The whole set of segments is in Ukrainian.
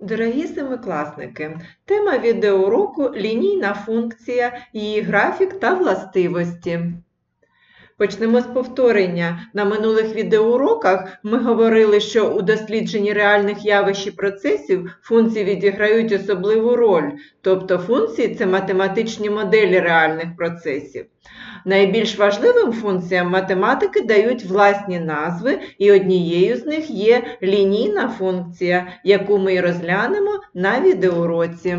Дорогі семикласники, тема відеоуроку лінійна функція, її графік та властивості. Почнемо з повторення. На минулих відеоуроках ми говорили, що у дослідженні реальних явищ і процесів функції відіграють особливу роль, тобто функції це математичні моделі реальних процесів. Найбільш важливим функціям математики дають власні назви, і однією з них є лінійна функція, яку ми розглянемо на відеоуроці.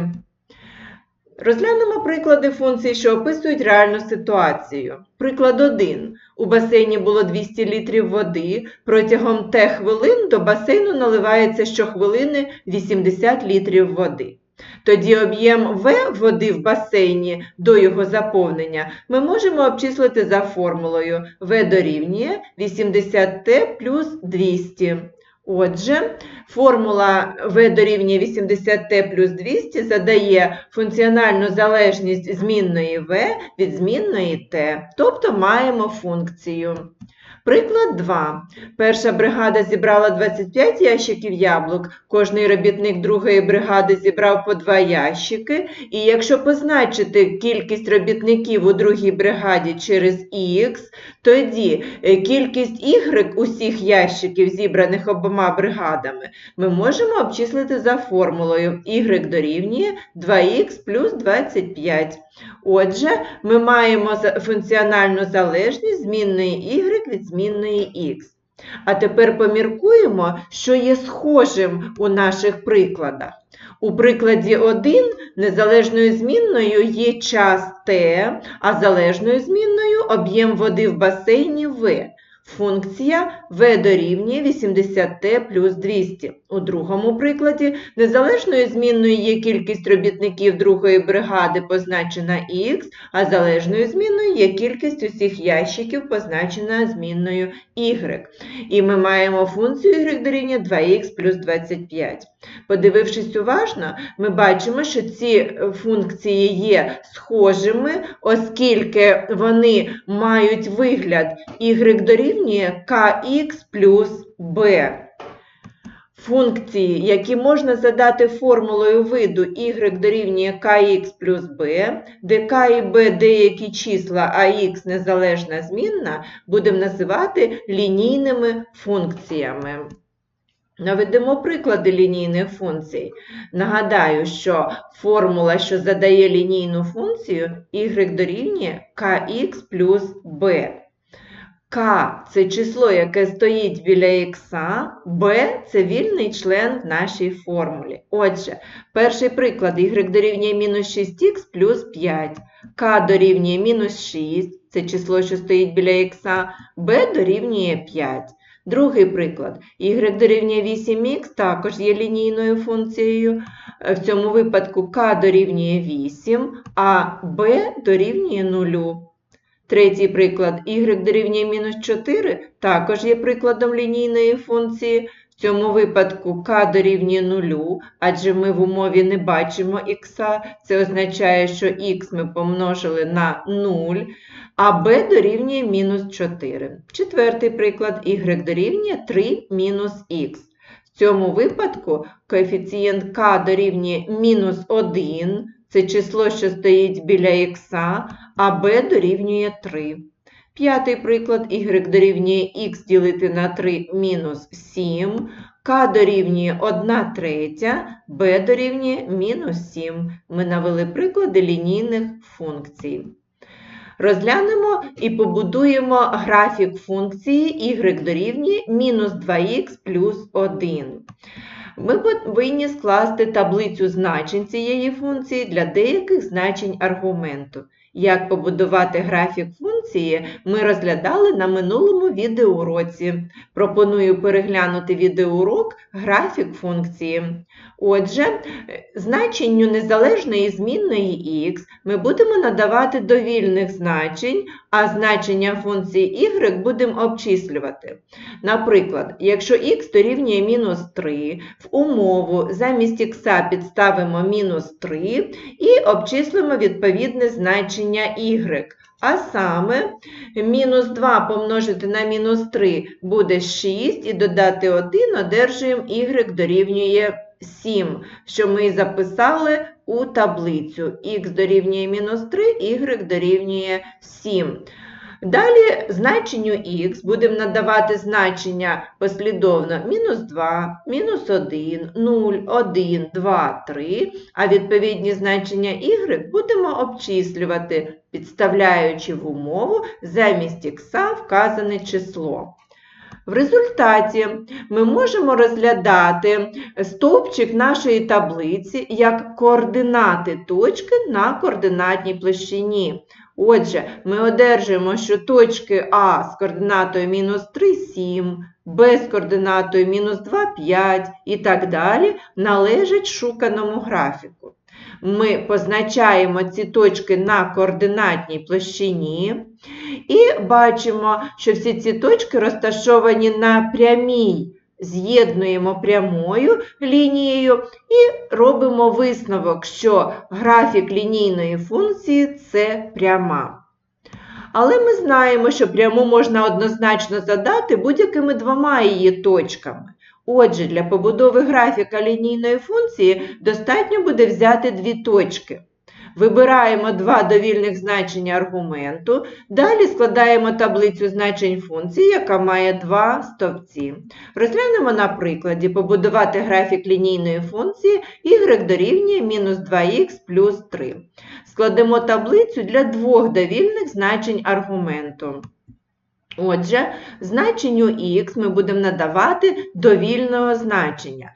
Розглянемо приклади функцій, що описують реальну ситуацію. Приклад 1. У басейні було 200 літрів води. Протягом Т хвилин до басейну наливається щохвилини 80 літрів води. Тоді об'єм В води в басейні до його заповнення ми можемо обчислити за формулою В дорівнює 80Т плюс 200. Отже, формула В дорівнює 80t плюс 200 задає функціональну залежність змінної В від змінної Т, тобто маємо функцію. Приклад 2. Перша бригада зібрала 25 ящиків яблук, кожний робітник другої бригади зібрав по 2 ящики, і якщо позначити кількість робітників у другій бригаді через Х, тоді е, кількість Y усіх ящиків, зібраних обома бригадами, ми можемо обчислити за формулою y дорівнює 2х плюс 25. Отже, ми маємо функціональну залежність змінної y від змінної х. А тепер поміркуємо, що є схожим у наших прикладах. У прикладі 1 незалежною змінною є час t, а залежною змінною об'єм води в басейні v. Функція v дорівнює 80t плюс 200. У другому прикладі незалежною змінною є кількість робітників другої бригади, позначена x, а залежною змінною є кількість усіх ящиків, позначена змінною y. І ми маємо функцію y дорівнює 2х плюс 25. Подивившись уважно, ми бачимо, що ці функції є схожими, оскільки вони мають вигляд y дорівнює kx плюс b. Функції, які можна задати формулою виду y дорівнює kx плюс b, де k і b деякі числа, а x незалежна змінна, будемо називати лінійними функціями. Наведемо приклади лінійних функцій. Нагадаю, що формула, що задає лінійну функцію, y дорівнює kx плюс b. К це число, яке стоїть біля х, b це вільний член в нашій формулі. Отже, перший приклад y дорівнює мінус 6х плюс 5, k дорівнює мінус 6, це число, що стоїть біля х, b дорівнює 5. Другий приклад. y дорівнює 8х також є лінійною функцією. В цьому випадку k дорівнює 8, а b дорівнює 0. Третій приклад y дорівнює мінус 4 також є прикладом лінійної функції. В цьому випадку k дорівнює 0, адже ми в умові не бачимо х, це означає, що х ми помножили на 0, а b дорівнює мінус 4. Четвертий приклад y дорівнює 3 мінус х. В цьому випадку коефіцієнт k дорівнює мінус 1, це число, що стоїть біля х, а b дорівнює 3. П'ятий приклад y дорівнює х ділити на 3 мінус 7, k дорівнює 1 третя, b дорівнює мінус 7. Ми навели приклади лінійних функцій. Розглянемо і побудуємо графік функції y дорівнює мінус 2х плюс 1. Ми повинні скласти таблицю значень цієї функції для деяких значень аргументу. Як побудувати графік функції, ми розглядали на минулому відеоуроці. Пропоную переглянути відеоурок графік функції. Отже, значенню незалежної змінної х ми будемо надавати довільних значень, а значення функції y будемо обчислювати. Наприклад, якщо х дорівнює мінус 3, в умову замість х підставимо мінус 3 і обчислимо відповідне значення y. А саме, мінус 2 помножити на мінус 3 буде 6, і додати 1 одержуємо y дорівнює 7, що ми записали у таблицю. х дорівнює мінус 3, y дорівнює 7. Далі значенню х будемо надавати значення послідовно мінус 2, мінус 1, 0, 1, 2, 3, а відповідні значення y будемо обчислювати, підставляючи в умову замість х вказане число. В результаті ми можемо розглядати стовпчик нашої таблиці як координати точки на координатній площині. Отже, ми одержуємо, що точки А з координатою мінус 3, 7, Б з координатою мінус 2, 5 і так далі належать шуканому графіку. Ми позначаємо ці точки на координатній площині і бачимо, що всі ці точки розташовані на прямій. З'єднуємо прямою лінією і робимо висновок, що графік лінійної функції це пряма. Але ми знаємо, що пряму можна однозначно задати будь-якими двома її точками. Отже, для побудови графіка лінійної функції достатньо буде взяти дві точки. Вибираємо два довільних значення аргументу, далі складаємо таблицю значень функції, яка має два стовпці. Розглянемо на прикладі побудувати графік лінійної функції y дорівнює мінус 2х плюс 3. Складемо таблицю для двох довільних значень аргументу. Отже, значенню х ми будемо надавати довільного значення.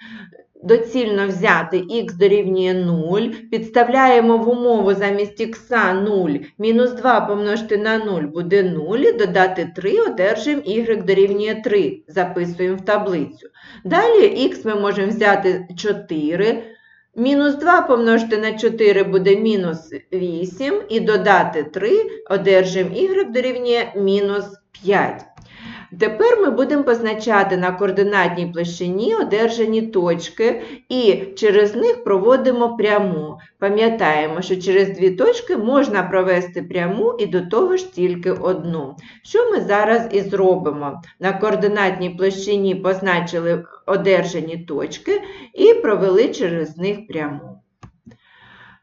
Доцільно взяти х дорівнює 0, підставляємо в умову замість х 0, мінус 2 помножити на 0 буде 0, додати 3, одержимо y дорівнює 3, записуємо в таблицю. Далі х ми можемо взяти 4, мінус 2 помножити на 4 буде мінус 8, і додати 3, одержимо y дорівнює мінус 5. Тепер ми будемо позначати на координатній площині одержані точки і через них проводимо пряму. Пам'ятаємо, що через дві точки можна провести пряму і до того ж тільки одну. Що ми зараз і зробимо? На координатній площині позначили одержані точки і провели через них пряму.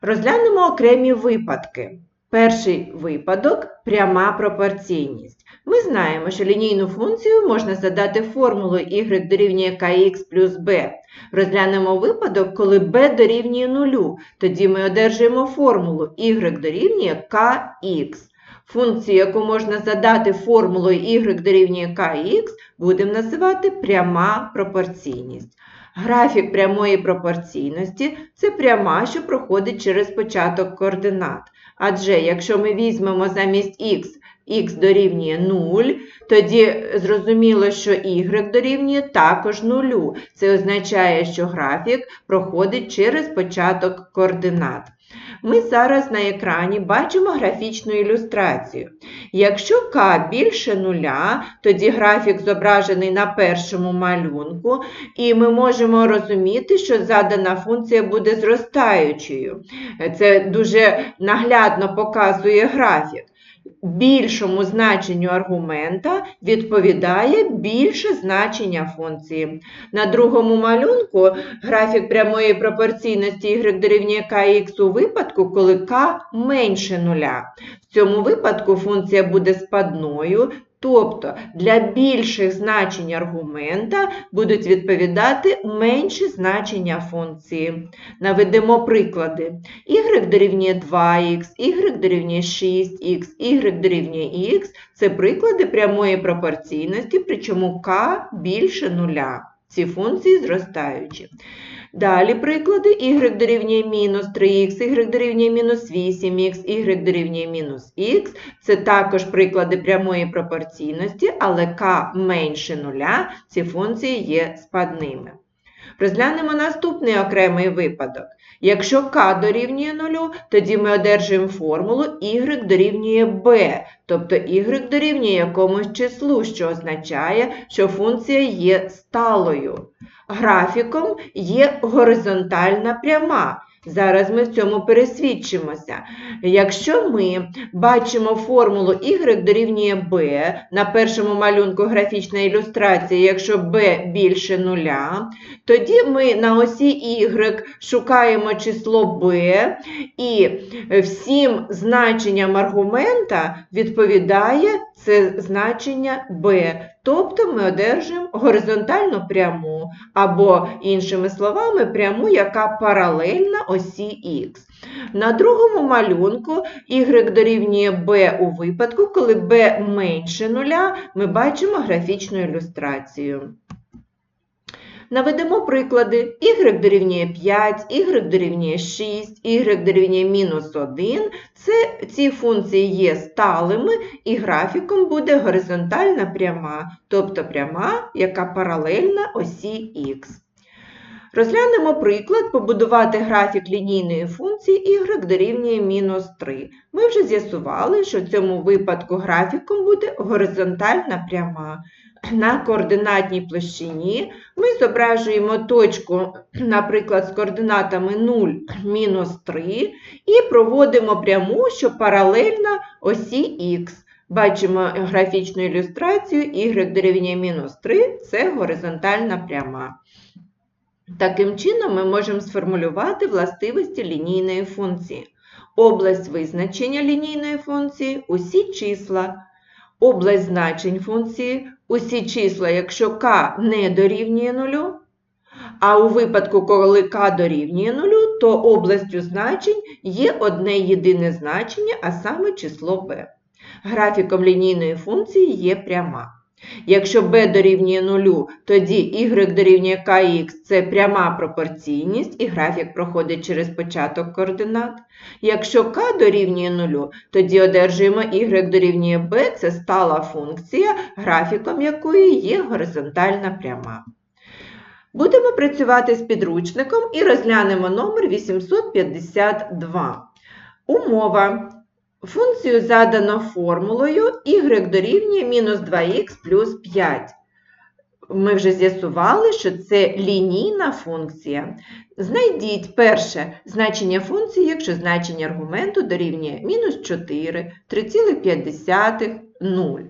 Розглянемо окремі випадки. Перший випадок пряма пропорційність. Ми знаємо, що лінійну функцію можна задати формулою y дорівнює kx плюс b. Розглянемо випадок, коли b дорівнює 0. Тоді ми одержуємо формулу y дорівнює kx. Функцію, яку можна задати формулою y дорівнює kx, будемо називати пряма пропорційність. Графік прямої пропорційності це пряма, що проходить через початок координат. Адже якщо ми візьмемо замість х х дорівнює 0, тоді зрозуміло, що y дорівнює також 0. Це означає, що графік проходить через початок координат. Ми зараз на екрані бачимо графічну ілюстрацію. Якщо k більше нуля, тоді графік зображений на першому малюнку, і ми можемо розуміти, що задана функція буде зростаючою. Це дуже наглядно показує графік більшому значенню аргумента відповідає більше значення функції. На другому малюнку графік прямої пропорційності y дорівнює kx у випадку, коли k менше нуля. В цьому випадку функція буде спадною, Тобто для більших значень аргумента будуть відповідати менші значення функції. Наведемо приклади. y дорівнює 2х, y дорівнює 6х, y дорівнює х це приклади прямої пропорційності, причому k більше нуля. Ці функції зростаючі. Далі приклади y дорівнює мінус 3х, y дорівнює мінус 8х, y дорівнює мінус х. Це також приклади прямої пропорційності, але k менше нуля, ці функції є спадними. Розглянемо наступний окремий випадок. Якщо k дорівнює 0, тоді ми одержуємо формулу y дорівнює b, тобто y дорівнює якомусь числу, що означає, що функція є сталою. Графіком є горизонтальна пряма. Зараз ми в цьому пересвідчимося. Якщо ми бачимо формулу y дорівнює b на першому малюнку графічна ілюстрація, якщо b більше нуля, тоді ми на осі y шукаємо число b і всім значенням аргумента відповідає це значення b. Тобто ми одержуємо горизонтальну пряму, або, іншими словами, пряму, яка паралельна осі х. На другому малюнку y дорівнює b у випадку, коли b менше нуля, ми бачимо графічну ілюстрацію. Наведемо приклади. y дорівнює 5, y дорівнює 6, y дорівнює мінус 1. Це, ці функції є сталими і графіком буде горизонтальна пряма, тобто пряма, яка паралельна осі х. Розглянемо приклад побудувати графік лінійної функції y дорівнює мінус 3. Ми вже з'ясували, що в цьому випадку графіком буде горизонтальна пряма. На координатній площині ми зображуємо точку, наприклад, з координатами 0, мінус 3, і проводимо пряму, що паралельна осі х. Бачимо графічну ілюстрацію y дорівнює мінус 3 це горизонтальна пряма. Таким чином, ми можемо сформулювати властивості лінійної функції. Область визначення лінійної функції усі числа. Область значень функції усі числа, якщо k не дорівнює нулю. А у випадку, коли k дорівнює нулю, то областю значень є одне єдине значення, а саме число b. Графіком лінійної функції є пряма. Якщо b дорівнює нулю, тоді y дорівнює kx – це пряма пропорційність, і графік проходить через початок координат. Якщо k дорівнює нулю, тоді одержуємо y дорівнює b – це стала функція, графіком якої є горизонтальна пряма. Будемо працювати з підручником і розглянемо номер 852. Умова. Функцію задано формулою y дорівнює мінус 2х плюс 5. Ми вже з'ясували, що це лінійна функція. Знайдіть перше значення функції, якщо значення аргументу дорівнює мінус 4, 3,5, 0.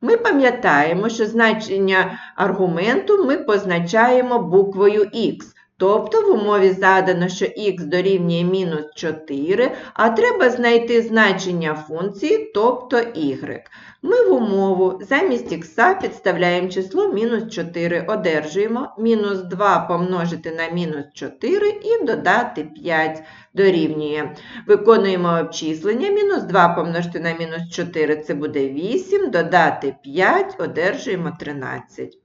Ми пам'ятаємо, що значення аргументу ми позначаємо буквою х. Тобто в умові задано, що х дорівнює мінус 4, а треба знайти значення функції, тобто y. Ми в умову. Замість х підставляємо число мінус 4, одержуємо. Мінус 2 помножити на мінус 4 і додати 5 дорівнює. Виконуємо обчислення, мінус 2 помножити на мінус 4 це буде 8, додати 5, одержуємо 13.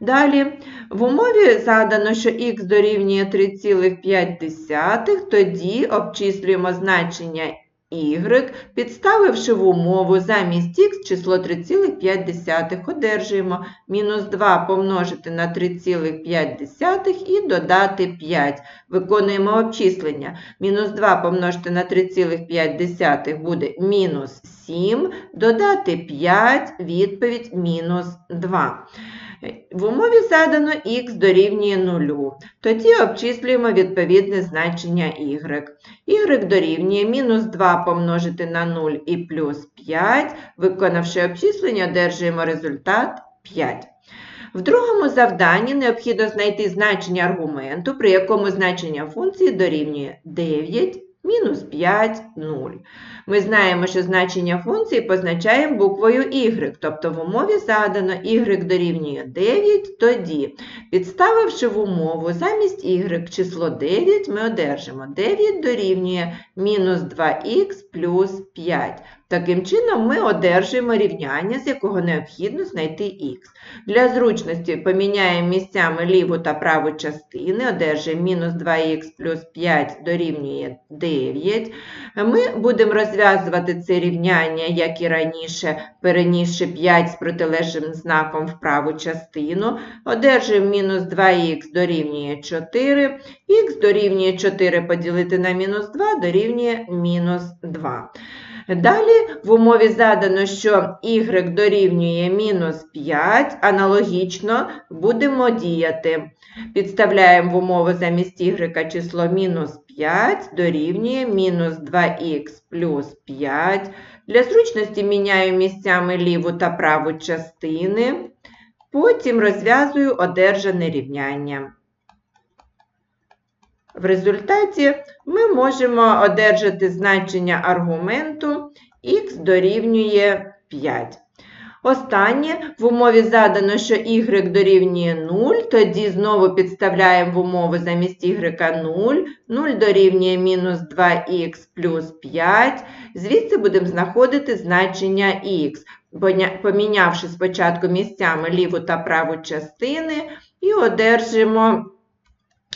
Далі, в умові задано, що х дорівнює 3,5, тоді обчислюємо значення y, підставивши в умову замість х число 3,5, одержуємо мінус 2 помножити на 3,5 і додати 5. Виконуємо обчислення. Мінус 2 помножити на 3,5 буде мінус 7, додати 5, відповідь мінус 2. В умові задано х дорівнює 0. Тоді обчислюємо відповідне значення y. y дорівнює мінус 2 помножити на 0 і плюс 5. Виконавши обчислення, одержуємо результат 5. В другому завданні необхідно знайти значення аргументу, при якому значення функції дорівнює 9, мінус 5, 0. Ми знаємо, що значення функції позначаємо буквою y, тобто в умові задано y дорівнює 9, тоді, підставивши в умову замість y число 9, ми одержимо 9 дорівнює мінус 2х плюс 5. Таким чином, ми одержуємо рівняння, з якого необхідно знайти х. Для зручності поміняємо місцями ліву та праву частини, одержуємо мінус 2х плюс 5 дорівнює 9. Ми будемо розв'язувати це рівняння, як і раніше, перенісши 5 з протилежним знаком в праву частину. Одержуємо мінус 2х дорівнює 4, х дорівнює 4 поділити на мінус 2 дорівнює мінус 2. Далі в умові задано, що y дорівнює мінус 5, аналогічно будемо діяти. Підставляємо в умову замість y число мінус 5 дорівнює мінус 2х плюс 5. Для зручності міняю місцями ліву та праву частини. Потім розв'язую одержане рівняння. В результаті ми можемо одержати значення аргументу х дорівнює 5. Останнє в умові задано, що y дорівнює 0, тоді знову підставляємо в умову замість y 0, 0 дорівнює мінус 2х плюс 5. Звідси будемо знаходити значення х, помінявши спочатку місцями ліву та праву частини, і одержимо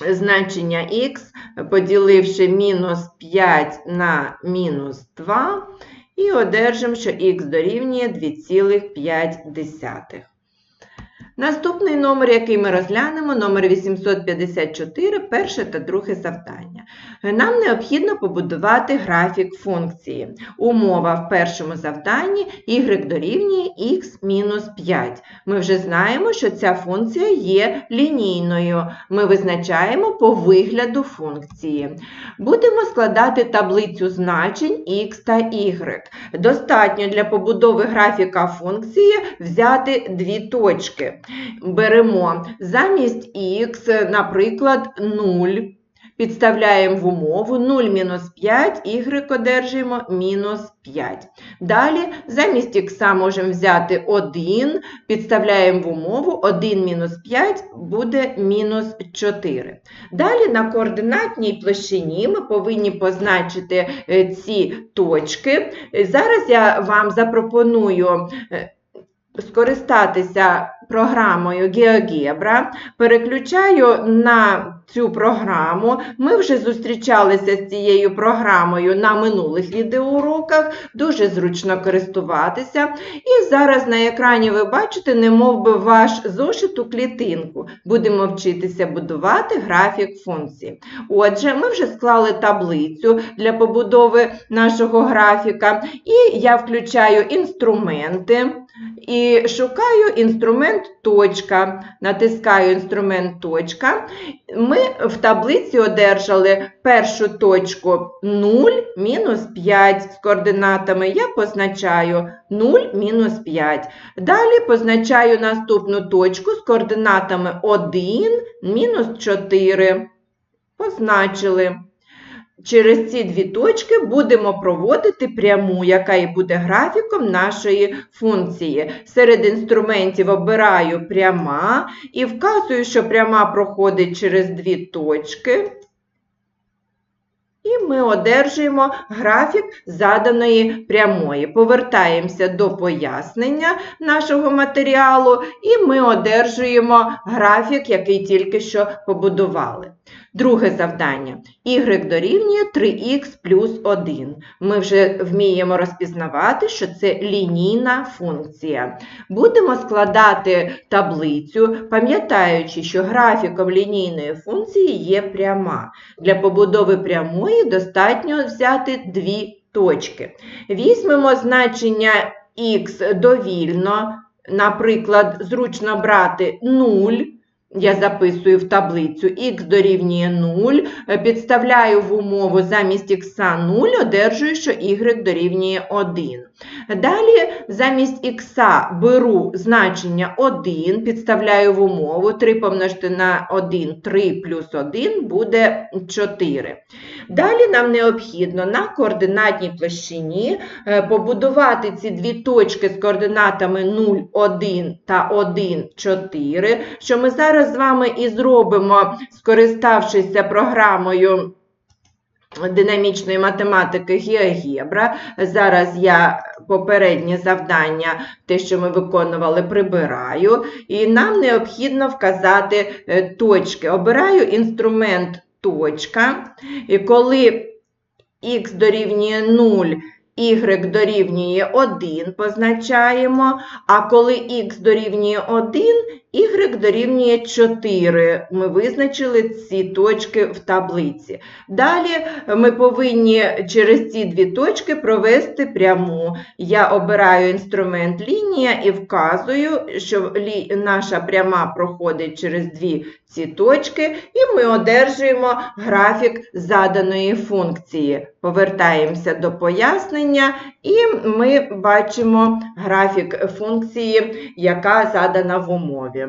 значення х, поділивши мінус 5 на мінус 2, і одержимо, що х дорівнює 2,5. Наступний номер, який ми розглянемо, номер 854, перше та друге завдання. Нам необхідно побудувати графік функції. Умова в першому завданні y дорівнює x мінус 5. Ми вже знаємо, що ця функція є лінійною. Ми визначаємо по вигляду функції. Будемо складати таблицю значень x та y. Достатньо для побудови графіка функції взяти дві точки. Беремо замість х, наприклад, 0. Підставляємо в умову 0 мінус 5, y одержуємо мінус 5. Далі замість х можемо взяти 1, підставляємо в умову 1 мінус 5 буде мінус 4. Далі на координатній площині ми повинні позначити е, ці точки. Зараз я вам запропоную е, скористатися програмою GeoGebra. Переключаю на цю програму. Ми вже зустрічалися з цією програмою на минулих відеоуроках. Дуже зручно користуватися. І зараз на екрані ви бачите, немов би ваш зошит у клітинку. Будемо вчитися будувати графік функції. Отже, ми вже склали таблицю для побудови нашого графіка, і я включаю інструменти. І шукаю інструмент точка, натискаю інструмент точка. Ми в таблиці одержали першу точку 0 мінус 5 з координатами. Я позначаю 0 мінус 5. Далі позначаю наступну точку з координатами 1 мінус 4. Позначили. Через ці дві точки будемо проводити пряму, яка і буде графіком нашої функції. Серед інструментів обираю пряма і вказую, що пряма проходить через дві точки. І ми одержуємо графік заданої прямої. Повертаємося до пояснення нашого матеріалу, і ми одержуємо графік, який тільки що побудували. Друге завдання. y дорівнює 3х плюс 1. Ми вже вміємо розпізнавати, що це лінійна функція. Будемо складати таблицю, пам'ятаючи, що графіком лінійної функції є пряма. Для побудови прямої достатньо взяти дві точки. Візьмемо значення х довільно, наприклад, зручно брати 0. Я записую в таблицю х дорівнює 0, підставляю в умову замість х 0, одержую, що y дорівнює 1. Далі замість х беру значення 1, підставляю в умову 3 помножити на 1, 3 плюс 1 буде 4. Далі нам необхідно на координатній площині е, побудувати ці дві точки з координатами 0, 1 та 1, 4, що ми зараз з вами і зробимо, скориставшися програмою динамічної математики GeoGebra. Зараз я попереднє завдання, те, що ми виконували, прибираю. І нам необхідно вказати е, точки. Обираю інструмент точка. І коли х дорівнює 0, y дорівнює 1 позначаємо, а коли х дорівнює 1, y дорівнює 4. Ми визначили ці точки в таблиці. Далі ми повинні через ці дві точки провести пряму. Я обираю інструмент лінія і вказую, що наша пряма проходить через дві ці точки, і ми одержуємо графік заданої функції. Повертаємося до пояснення, і ми бачимо графік функції, яка задана в умові.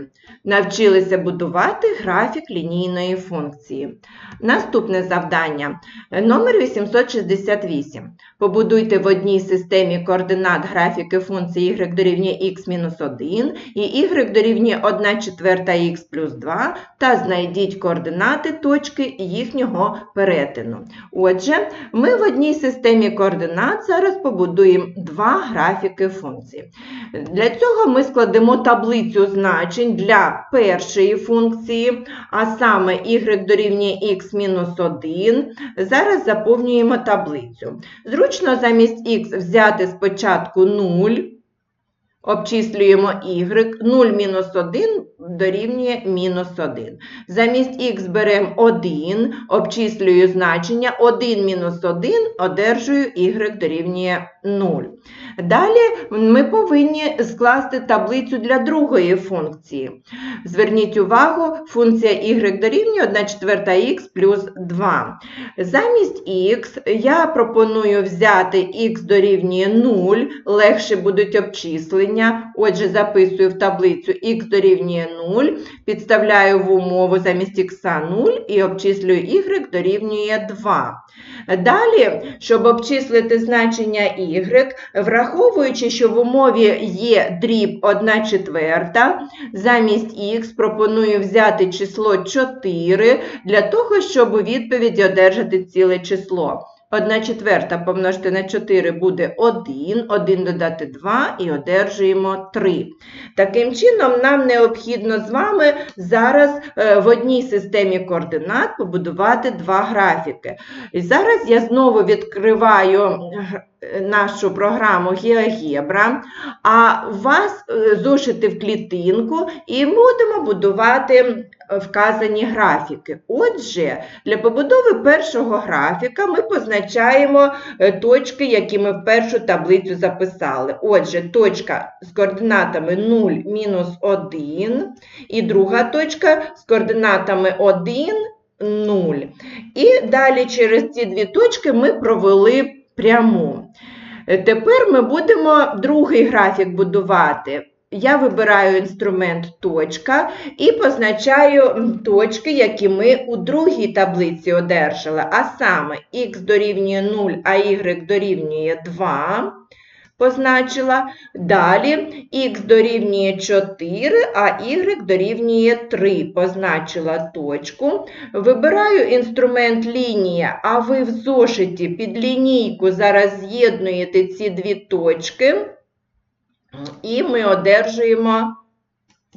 Навчилися будувати графік лінійної функції. Наступне завдання номер 868. Побудуйте в одній системі координат графіки функції y дорівнює x-1 і y дорівнює 1 четверта х плюс 2 та знайдіть координати точки їхнього перетину. Отже, ми в одній системі координат зараз побудуємо два графіки функції. Для цього ми складемо таблицю значень для першої функції, а саме y дорівнює x-1. Зараз заповнюємо таблицю. Зручно замість x взяти спочатку 0, обчислюємо y, 0 мінус 1 дорівнює мінус 1. Замість х беремо 1, обчислюю значення, 1 мінус 1 одержую y дорівнює 0. Далі ми повинні скласти таблицю для другої функції. Зверніть увагу, функція y дорівнює 1 четверта х плюс 2. Замість х я пропоную взяти х дорівнює 0, легше будуть обчислення. Отже, записую в таблицю х дорівнює 0, підставляю в умову замість х 0 і обчислюю y дорівнює 2. Далі, щоб обчислити значення y, враховуючи, що в умові є дріб 1 четверта, замість х пропоную взяти число 4 для того, щоб у відповіді одержати ціле число. 1 четверта помножити на 4 буде 1, 1 додати 2 і одержуємо 3. Таким чином, нам необхідно з вами зараз е, в одній системі координат побудувати два графіки. І зараз я знову відкриваю нашу програму GeoGebra, а вас е, зошити в клітинку і будемо будувати вказані графіки. Отже, для побудови першого графіка ми позначаємо е, точки, які ми в першу таблицю записали. Отже, точка з координатами 0, мінус 1, і друга точка з координатами 1, 0. І далі через ці дві точки ми провели пряму. Е, Тепер ми будемо другий графік будувати. Я вибираю інструмент точка і позначаю точки, які ми у другій таблиці одержали, а саме х дорівнює 0, а y дорівнює 2. Позначила. Далі х дорівнює 4, а y дорівнює 3. Позначила точку. Вибираю інструмент лінія, а ви в зошиті під лінійку зараз з'єднуєте ці дві точки, і ми одержуємо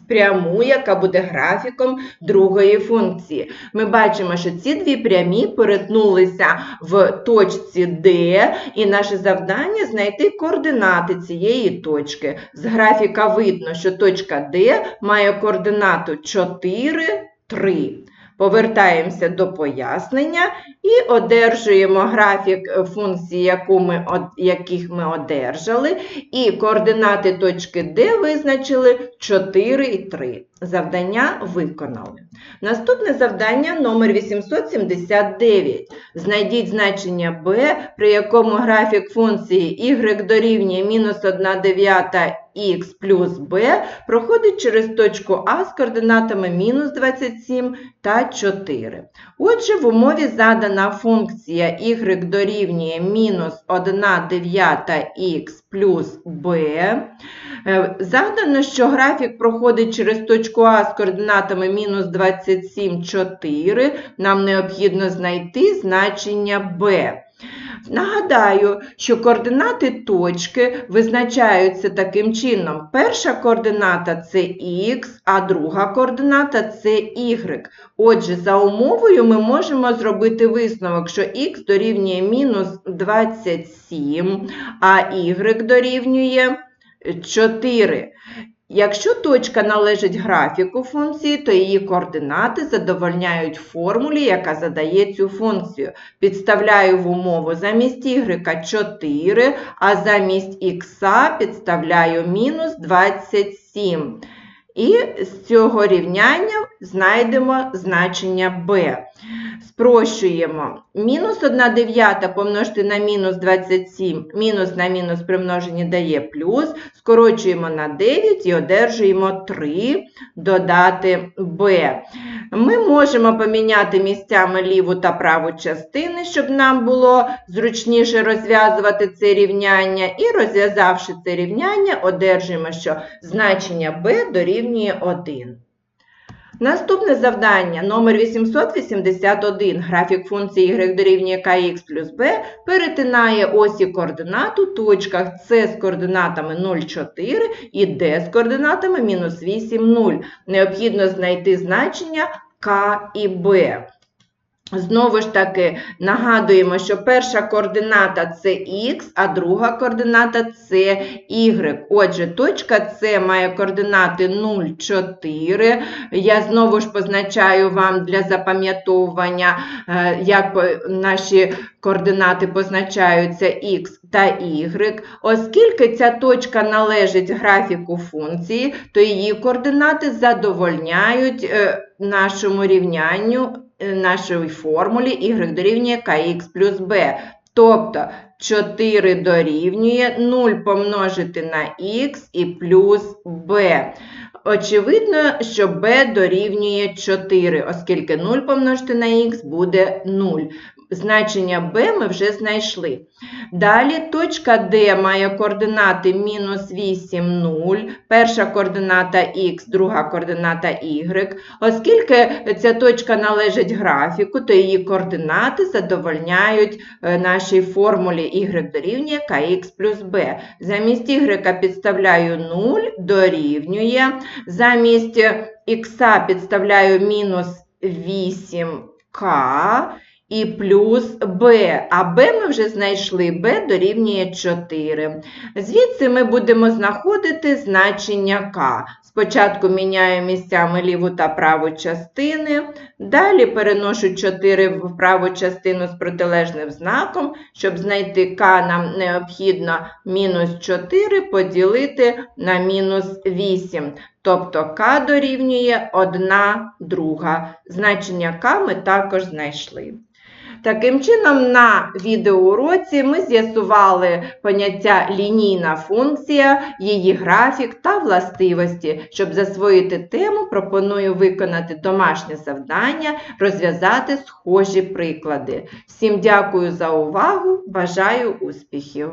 пряму, яка буде графіком другої функції. Ми бачимо, що ці дві прямі перетнулися в точці D, і наше завдання знайти координати цієї точки. З графіка видно, що точка D має координату 4, 3. Повертаємося до пояснення і одержуємо графік функції, яку ми, яких ми одержали, і координати точки D визначили 4 і 3. Завдання виконали. Наступне завдання номер 879. Знайдіть значення b, при якому графік функції y дорівнює мінус 1 дев'ята х плюс b проходить через точку А з координатами мінус 27 та 4. Отже, в умові задана функція y дорівнює мінус 1 дев'ята х плюс b. Е, Задано, що графік проходить через точку А з координатами мінус 27, 4. Нам необхідно знайти значення b. Нагадаю, що координати точки визначаються таким чином. Перша координата це х, а друга координата це y. Отже, за умовою ми можемо зробити висновок, що х дорівнює мінус 27, а y дорівнює 4. Якщо точка належить графіку функції, то її координати задовольняють формулі, яка задає цю функцію. Підставляю в умову замість y 4, а замість х підставляю мінус 27. І з цього рівняння знайдемо значення b. Спрощуємо. Мінус 1 дев'ята помножити на мінус 27, мінус на мінус примножені дає плюс. Скорочуємо на 9 і одержуємо 3 додати b. Ми можемо поміняти місцями ліву та праву частини, щоб нам було зручніше розв'язувати це рівняння. І розв'язавши це рівняння, одержуємо, що значення b дорівнює 1. Наступне завдання номер 881. Графік функції y дорівнює kx плюс b перетинає осі координат у точках c з координатами 0,4 і d з координатами мінус 8,0. Необхідно знайти значення k і b. Знову ж таки, нагадуємо, що перша координата це х, а друга координата це y. Отже, точка С має координати 0, 4. Я знову ж позначаю вам для запам'ятовування, е, як наші координати позначаються х та y. Оскільки ця точка належить графіку функції, то її координати задовольняють е, нашому рівнянню е, нашої формулі y дорівнює kx плюс b. Тобто 4 дорівнює 0 помножити на х і плюс b. Очевидно, що b дорівнює 4, оскільки 0 помножити на х буде 0. Значення b ми вже знайшли. Далі точка D має координати мінус 8, 0, перша координата х, друга координата y. Оскільки ця точка належить графіку, то її координати задовольняють е, нашій формулі y дорівнює kx плюс b. Замість y підставляю 0, дорівнює. Замість х підставляю мінус 8k і плюс b. А b ми вже знайшли, b дорівнює 4. Звідси ми будемо знаходити значення k. Спочатку міняю місцями ліву та праву частини, далі переношу 4 в праву частину з протилежним знаком. Щоб знайти k, нам необхідно мінус 4 поділити на мінус 8. Тобто k дорівнює 1 друга. Значення k ми також знайшли. Таким чином, на відеоуроці ми з'ясували поняття лінійна функція, її графік та властивості. Щоб засвоїти тему, пропоную виконати домашнє завдання, розв'язати схожі приклади. Всім дякую за увагу, бажаю успіхів!